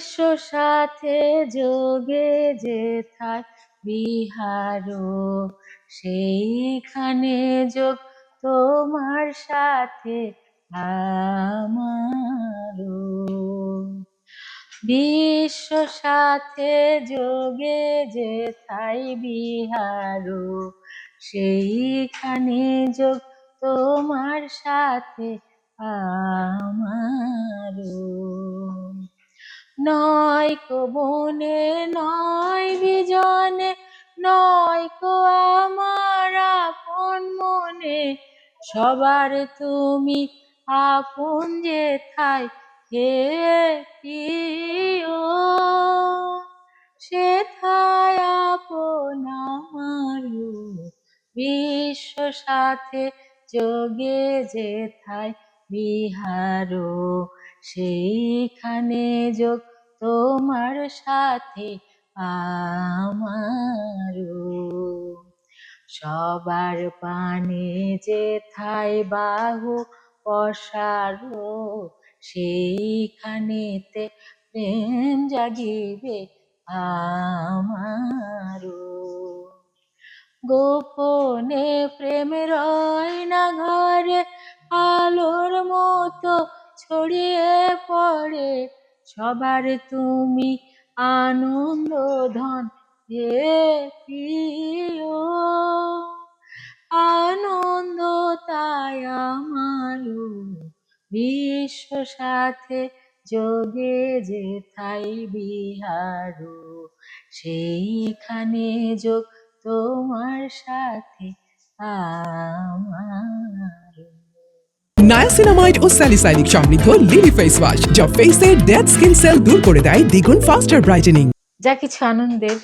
বিশ্ব সাথে যোগে যেথায় বিহার, সেইখানে যোগ তোমার সাথে আমারও বিশ্ব সাথে যোগে যেথায় বিহার, সেইখানে যোগ তোমার সাথে আমারও নয় কো বনে, নয় বিজনে, নয় কো আমার আপন মনে। সবার তুমি আপন যে যেথায় হে প্রিয়। সেথায় আপন আমারও বিশ্ব সাথে যোগে যেথায় বিহার, সেইখানে যোগ তোমার সাথে আমারও। সবার পানে যেথায় বাহু পশারো, সেইখানেতে প্রেম জাগিবে আমারও। গোপনে প্রেম রয় না ঘরে আলোর মতো ছড়িয়ে পড়ে। সবার তুমি আনন্দ ধন হে প্রিয়। আনন্দ তাই আমারও বিশ্ব সাথে যোগে যেথাই বিহার, সেইখানে যোগ তোমার সাথে আমারও নায়াসিনামাইড ও স্যালিসাইনিক সমৃদ্ধ লিলি ফেস ওয়াশ যা ফেসের ডেড স্কিন সেল দূর করে দেয় দ্বিগুণ ফাস্টার ব্রাইটেনিং যা কিছু আনন্দের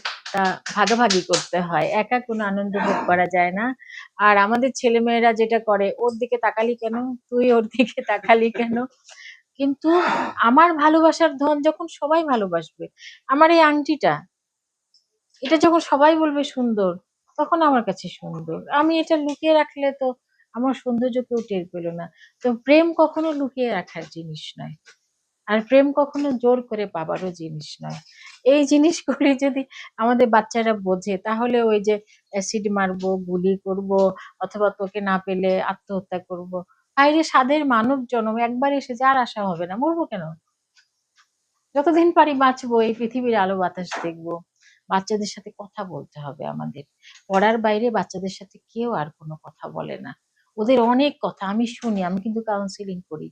ভাগাভাগি করতে হয়। একা কোনো আনন্দ ভোগ করা যায় না। আর আমাদের ছেলেমেয়েরা যেটা করে, ওর দিকে তাকালি কেন? তুই ওর দিকে তাকালি কেন? কিন্তু আমার ভালোবাসার ধন যখন সবাই ভালোবাসবে, আমার এই আংটিটা, এটা যখন সবাই বলবে সুন্দর, তখন আমার কাছে সুন্দর। আমি এটা লুকিয়ে রাখলে তো আমার সৌন্দর্য কেউ টের পেল না। তো প্রেম কখনো লুকিয়ে রাখার জিনিস নয়। আর প্রেম কখনো জোর করে পাবারও জিনিস নয়। এই জিনিসগুলি যদি আমাদের বাচ্চারা বোঝে, তাহলে ওই যে অ্যাসিড মারবো, গুলি করব, অথবা তোকে না পেলে আত্মহত্যা করব। বাইরে স্বাদের মানব জন্ম, একবার এসে যার আশা হবে না, মরবো কেন? যতদিন পারি বাঁচবো, এই পৃথিবীর আলো বাতাস দেখব। বাচ্চাদের সাথে কথা বলতে হবে আমাদের। পড়ার বাইরে বাচ্চাদের সাথে কেউ আর কোনো কথা বলে না। ওদের অনেক কথা, আমি শুনি, আমি কিন্তু কাউন্সিলিং করি।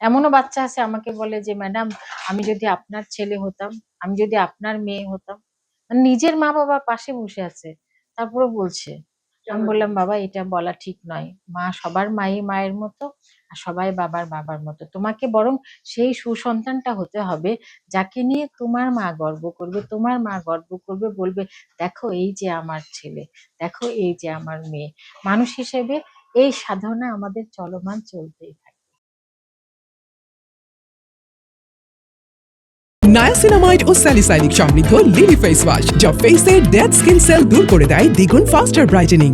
এমনও বাচ্চা আছে আমাকে বলে যে, ম্যাডাম, আমি যদি আপনার ছেলে হতাম, আমি যদি আপনার মেয়ে হতাম মানে নিজের মা বাবা পাশে বসে আছে তারপরে বলছে। আমি বললাম, বাবা, এটা বলা ঠিক নয়। মা সবার মাই মায়ের মতো, আর সবাই বাবার বাবার মতো। তোমাকে বরং সেই সুসন্তানটা হতে হবে, যাকে নিয়ে তোমার মা গর্ব করবে, তোমার মা গর্ব করবে, বলবে, দেখো, এই যে আমার ছেলে, দেখো, এই যে আমার মেয়ে। মানুষ হিসেবে এই সাধনা আমাদের চলমান চলতেই থাকে। নায়াসিনামাইড ও স্যালিসাইনিক সমৃদ্ধ লিলি ফেস ওয়াশ যা ফেসের ডেড স্কিন সেল দূর করে দেয় দ্বিগুণ ফাস্টার ব্রাইটেনিং